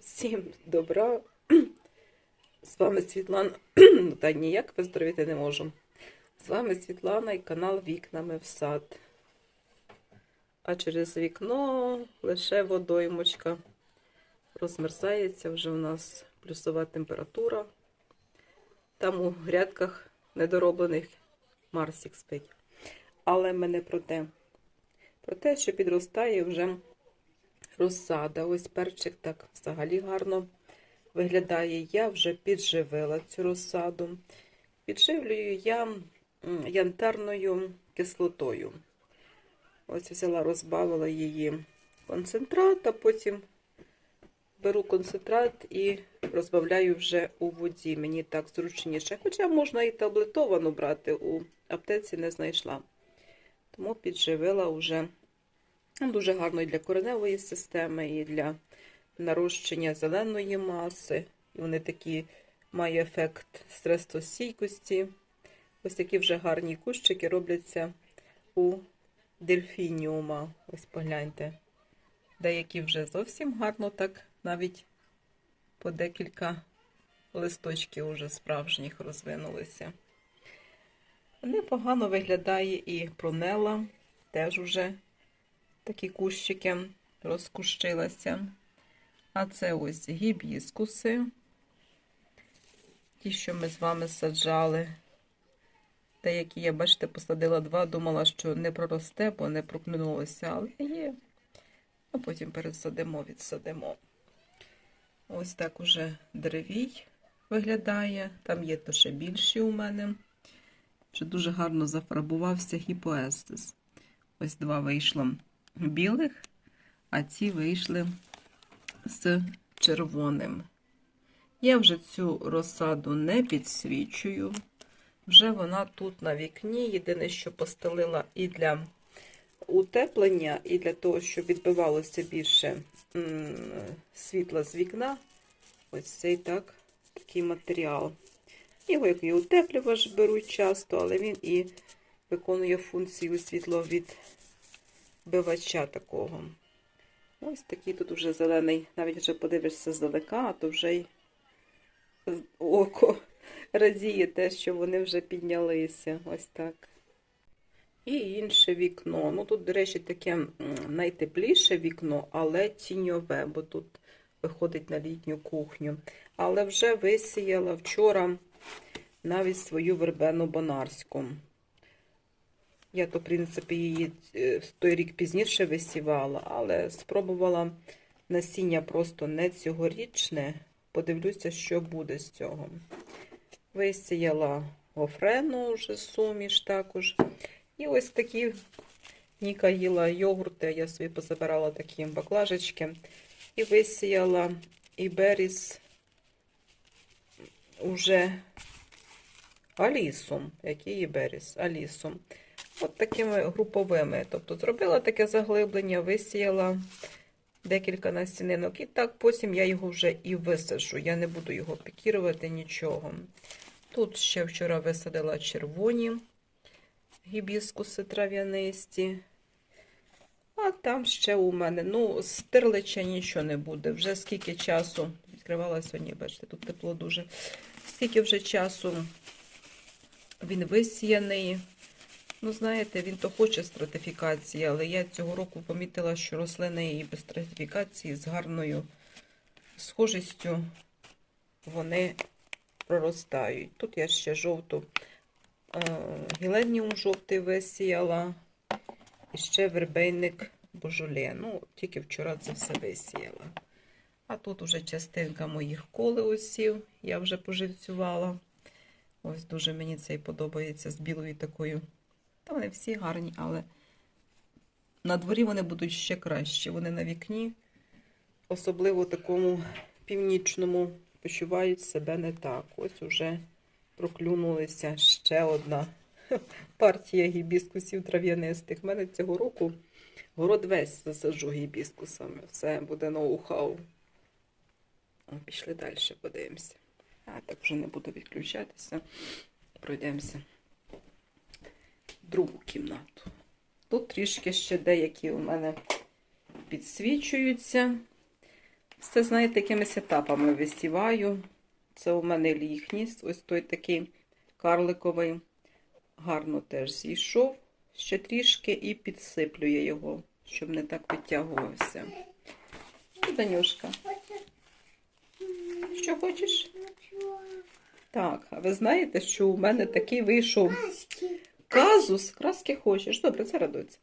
Всім добра. З вами Світлана. Ну, Та ніяк виздоровіти не можу. З вами Світлана і канал Вікнами в сад. А через вікно лише водоймочка. Розмерзається вже у нас плюсова температура. Там у грядках недороблених Марсік спить. Але мене про те. Про те, що підростає вже розсада. Ось перчик так взагалі гарно виглядає. Я вже підживила цю розсаду. Підживлюю я янтарною кислотою. Ось взяла, розбавила її концентрат, а потім беру концентрат і розбавляю вже у воді. Мені так зручніше. Хоча можна і таблетовану брати, у аптеці не знайшла. Тому підживила вже дуже гарно і для кореневої системи, і для нарощення зеленої маси. І вони такі мають ефект стресостійкості. Ось такі вже гарні кущики робляться у дельфініума. Ось погляньте. Деякі вже зовсім гарно так навіть по декілька листочків уже справжніх розвинулися. Непогано виглядає і пронела, теж уже такі кущики розкущилася. А це ось гібіскуси. Ті, що ми з вами саджали. Деякі, я, бачите, посадила два, думала, що не проросте, бо не проклюнулося, але є. А потім пересадимо, відсадимо. Ось так уже деревій виглядає. Там є то ще більші у мене. Вже дуже гарно зафарбувався гіпоестис. Ось два вийшло білих, а ці вийшли з червоним. Я вже цю розсаду не підсвічую. Вже вона тут на вікні. Єдине, що постелила і для утеплення, і для того, щоб відбивалося більше світла з вікна. Ось цей так, такий матеріал. Його як і утеплювач беруть часто, але він і виконує функцію світловідбивача такого. Ось такий тут уже зелений, навіть вже подивишся здалека, а то вже й око радіє те, що вони вже піднялися. Ось так. І інше вікно. Ну тут, до речі, таке найтепліше вікно, але тіньове, бо тут виходить на літню кухню. Але вже висіяла вчора навіть свою вербену бонарську. Я то, в принципі, її е, той рік пізніше висівала, але спробувала насіння просто не цьогорічне. Подивлюся, що буде з цього. Висіяла гофрену вже суміш також. І ось такі Ніка їла йогурти, я собі позабирала такі баклажечки. І висіяла іберіс уже алісом. Який іберіс? Алісом. От такими груповими. Тобто зробила таке заглиблення, висіяла декілька насінинок. І так потім я його вже і висаджу. Я не буду його пікірувати нічого. Тут ще вчора висадила червоні гібіскуси трав'янисті. А там ще у мене, ну, стерлича нічого не буде. Вже скільки часу відкривала сьогодні, бачите, тут тепло дуже. Скільки вже часу він висіяний. Ну, знаєте, він то хоче стратифікації, але я цього року помітила, що рослини і без стратифікації з гарною схожістю вони проростають. Тут я ще жовту е, гіленіум жовтий висіяла. І ще вербейник божоле. Ну, тільки вчора це все висіяла. А тут уже частинка моїх колеусів я вже поживцювала. Ось дуже мені цей подобається з білою такою. Та вони всі гарні, але на дворі вони будуть ще кращі. Вони на вікні, особливо такому північному, почувають себе не так. Ось уже проклюнулися ще одна партія гібіскусів трав'янистих. У мене цього року город весь засаджу гібіскусами. Все буде ноу-хау. Пішли далі, подивимося. А так вже не буду відключатися. Пройдемося другу кімнату. Тут трішки ще деякі у мене підсвічуються. Це, знаєте, якимись етапами висіваю. Це у мене ліхність, ось той такий карликовий. Гарно теж зійшов. Ще трішки і підсиплю я його, щоб не так витягувався. Данюшка, що хочеш? Так, а ви знаєте, що у мене такий вийшов казус. Краски хочеш? Добре, це радується.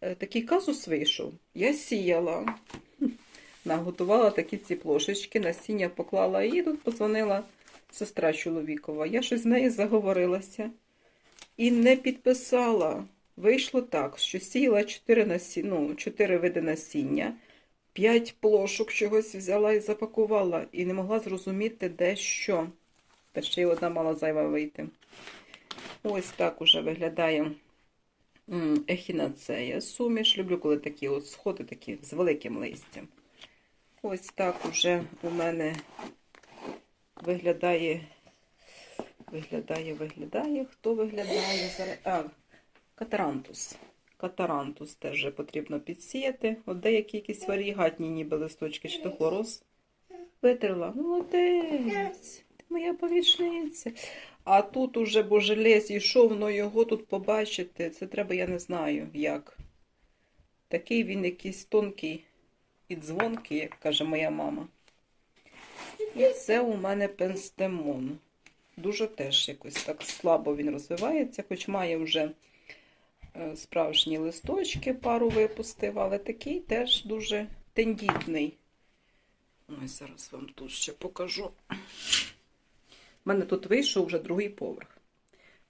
Е, Такий казус вийшов. Я сіяла, наготувала такі ці плошечки, насіння поклала і тут подзвонила сестра чоловікова. Я щось з нею заговорилася і не підписала. Вийшло так, що сіяла 4, насі... ну, 4 види насіння, 5 плошок чогось взяла і запакувала, і не могла зрозуміти, де що. Та ще й одна мала зайва вийти. Ось так уже виглядає ехінацея суміш. Люблю, коли такі от сходи такі з великим листям. Ось так уже у мене виглядає, виглядає, виглядає. Хто виглядає? А, катарантус. Катарантус теж потрібно підсіяти. От деякі якісь варігатні ніби листочки, чи то хлороз. Витерла. Молодець, ти моя помічниця. А тут уже божелез йшов, но його тут побачити. Це треба, я не знаю, як. Такий він якийсь тонкий і дзвонкий, як каже моя мама. І це у мене пенстемон. Дуже теж якось так слабо він розвивається, хоч має вже е, справжні листочки, пару випустив, але такий теж дуже тендітний. Ось зараз вам тут ще покажу. У мене тут вийшов вже другий поверх.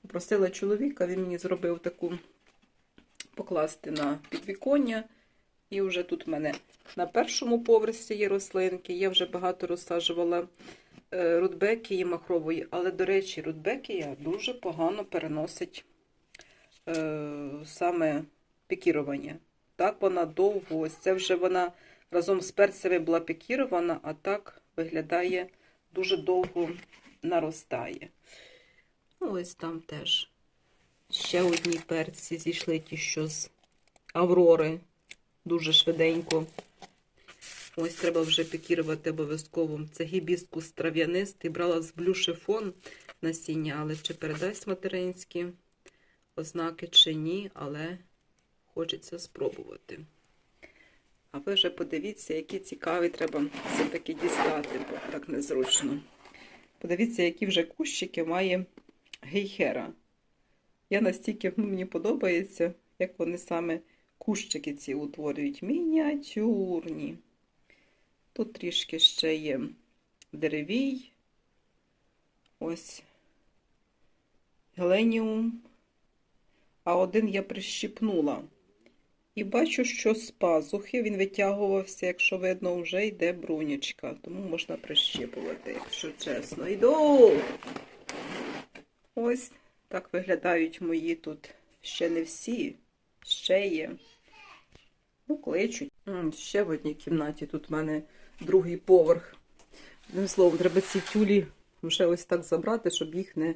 Попросила чоловіка, він мені зробив таку покласти на підвіконня. І вже тут в мене на першому поверсі є рослинки. Я вже багато розсаджувала е, рудбекії махрової, але, до речі, рудбекія дуже погано переносить е, саме пікірування. Так вона довго, ось це вже вона разом з перцями була пікірована, а так виглядає дуже довго наростає. Ну, Ось там теж ще одні перці зійшли ті, що з Аврори. Дуже швиденько. Ось треба вже пікірувати обов'язково. Це гібіскус трав'янистий. Брала з блюшифон насіння, але чи передасть материнські ознаки, чи ні, але хочеться спробувати. А ви вже подивіться, які цікаві треба все-таки дістати, бо так незручно. Подивіться, які вже кущики має гейхера. Я настільки ну, мені подобається, як вони саме кущики ці утворюють. Мініатюрні. Тут трішки ще є деревій. Ось геленіум. А один я прищіпнула. І бачу, що з пазухи він витягувався, якщо видно, вже йде брунячка. Тому можна прищіпувати, якщо чесно. Йду! Ось так виглядають мої тут ще не всі, ще є. Ну, кличуть. Ще в одній кімнаті тут в мене другий поверх. Одним словом, треба ці тюлі вже ось так забрати, щоб їх не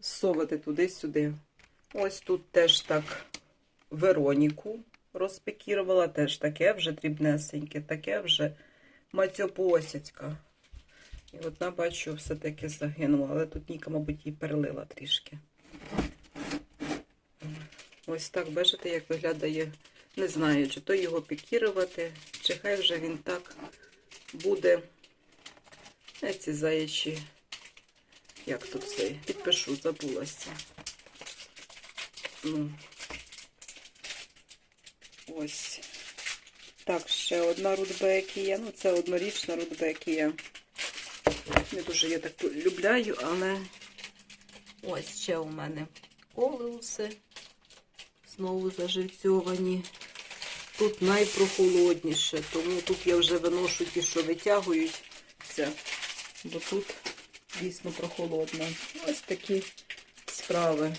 совати туди-сюди. Ось тут теж так Вероніку розпекірувала, теж таке вже дрібнесеньке, таке вже мацьопосяцька. І одна, бачу, все-таки загинула, але тут Ніка, мабуть, її перелила трішки. Ось так, бачите, як виглядає. Не знаю, чи то його пікірувати, чи хай вже він так буде. Е, Ці заячі, як тут це? Підпишу, забулася. Ну, Ось. Так, ще одна рудбекія. Ну, це однорічна рудбекія. Не дуже я так полюбляю, але ось ще у мене олеуси. Знову заживцьовані. Тут найпрохолодніше, тому тут я вже виношу ті, що витягуються, бо тут дійсно прохолодно. Ось такі справи.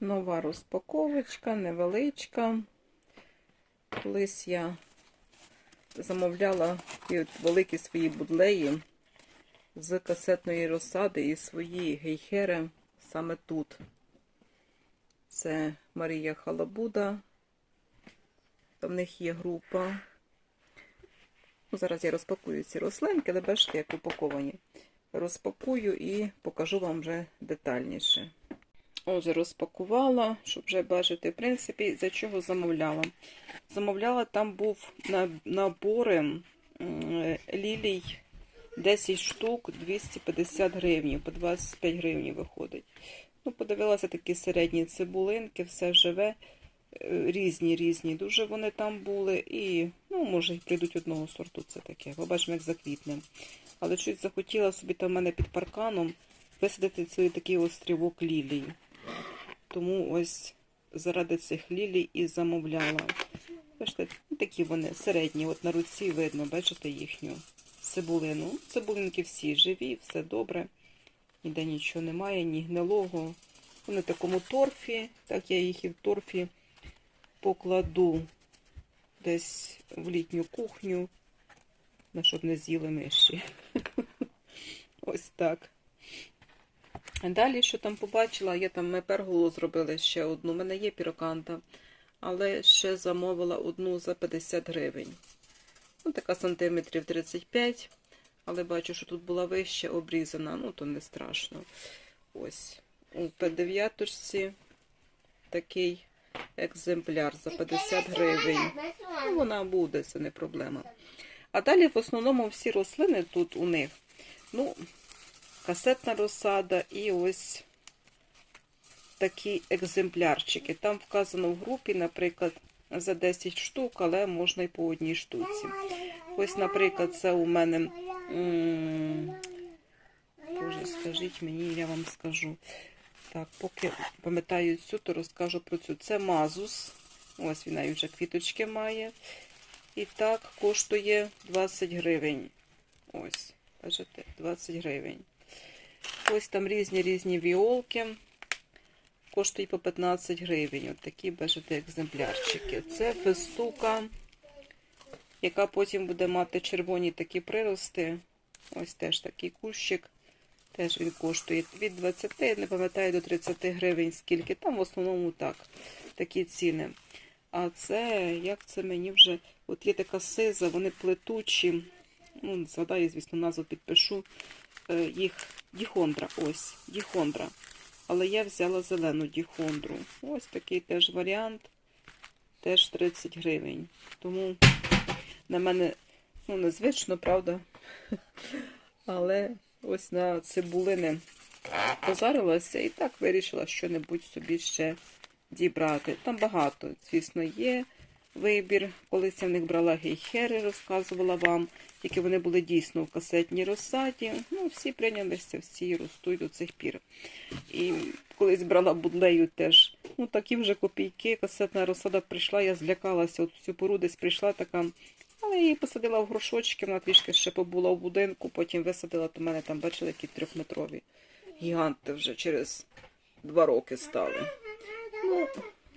Нова розпаковочка, невеличка. Колись я замовляла великі свої будлеї з касетної розсади і свої гейхери саме тут. Це Марія Халабуда. Там в них є група. Ну, зараз я розпакую ці рослинки, але бачите, як упаковані. Розпакую і покажу вам вже детальніше. Отже, розпакувала, щоб вже бачити, в принципі, за чого замовляла. Замовляла, там був на- набори лілій 10 штук 250 гривень, по 25 гривень виходить. Ну, подивилася такі середні цибулинки, все живе, е, різні, різні. Дуже вони там були. І, ну, може, прийдуть одного сорту, це таке. Побачимо, як заквітне. Але щось захотіла собі там в мене під парканом висадити цей такий острівок лілій. Тому ось заради цих лілій і замовляла. Бачите, такі вони середні, от на руці видно, бачите їхню цибулину. Цибулинки всі живі, все добре. Ніде нічого немає, ні гнилого. Вони в такому торфі, так я їх і в торфі покладу десь в літню кухню, щоб не з'їли миші. Ось так. Далі, що там побачила, я там ми перголу зробили ще одну. У мене є піроканта, але ще замовила одну за 50 гривень. Ну, така сантиметрів 35, але бачу, що тут була вища обрізана, ну то не страшно. Ось. У П9 такий екземпляр за 50 гривень. Ну, вона буде, це не проблема. А далі в основному всі рослини тут у них, ну, касетна розсада і ось такі екземплярчики. Там вказано в групі, наприклад, за 10 штук, але можна і по одній штуці. Ось, наприклад, це у мене. м, Боже, скажіть мені, я вам скажу. Так, поки пам'ятаю цю, то розкажу про цю. Це мазус. Ось він вже квіточки має. І так коштує 20 гривень. Ось, бачите, 20 гривень. Ось там різні різні віолки. Коштують по 15 гривень. От такі, бачите, екземплярчики. Це фестука, яка потім буде мати червоні такі прирости. Ось теж такий кущик. Теж він коштує від 20, я не пам'ятаю, до 30 гривень скільки. Там в основному так, такі ціни. А це, як це мені вже. От є така сиза, вони плетучі. Ну, згадаю, звісно, назву підпишу. Е, Їх діхондра. Ось, діхондра. Але я взяла зелену діхондру. Ось такий теж варіант. Теж 30 гривень. Тому на мене, ну, незвично, правда. Але ось на цибулини позарилася і так вирішила що-небудь собі ще дібрати. Там багато, звісно, є вибір. Колись я в них брала гейхери, розказувала вам, які вони були дійсно в касетній розсаді. Ну, всі прийнялися, всі ростуть до цих пір. І колись брала будлею теж. Ну, такі вже копійки. Касетна розсада прийшла, я злякалася. От цю пору десь прийшла така. Але її посадила в горшочки, вона трішки ще побула в будинку, потім висадила, то мене там, бачили, які трьохметрові гіганти вже через два роки стали. Ну,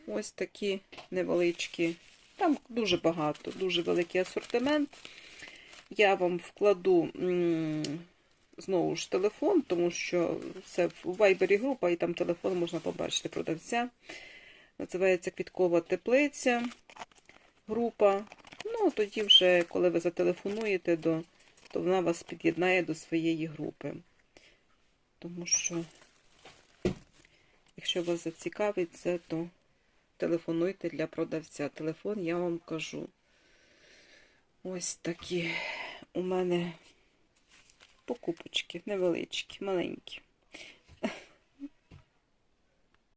ось такі невеличкі. Там дуже багато, дуже великий асортимент. Я вам вкладу знову ж телефон, тому що це в вайбері група, і там телефон можна побачити продавця. Називається Квіткова теплиця група. Ну, тоді вже, коли ви зателефонуєте, до, то вона вас під'єднає до своєї групи. Тому що, якщо вас зацікавить це, то телефонуйте для продавця. Телефон я вам кажу. Ось такі у мене покупочки невеличкі, маленькі.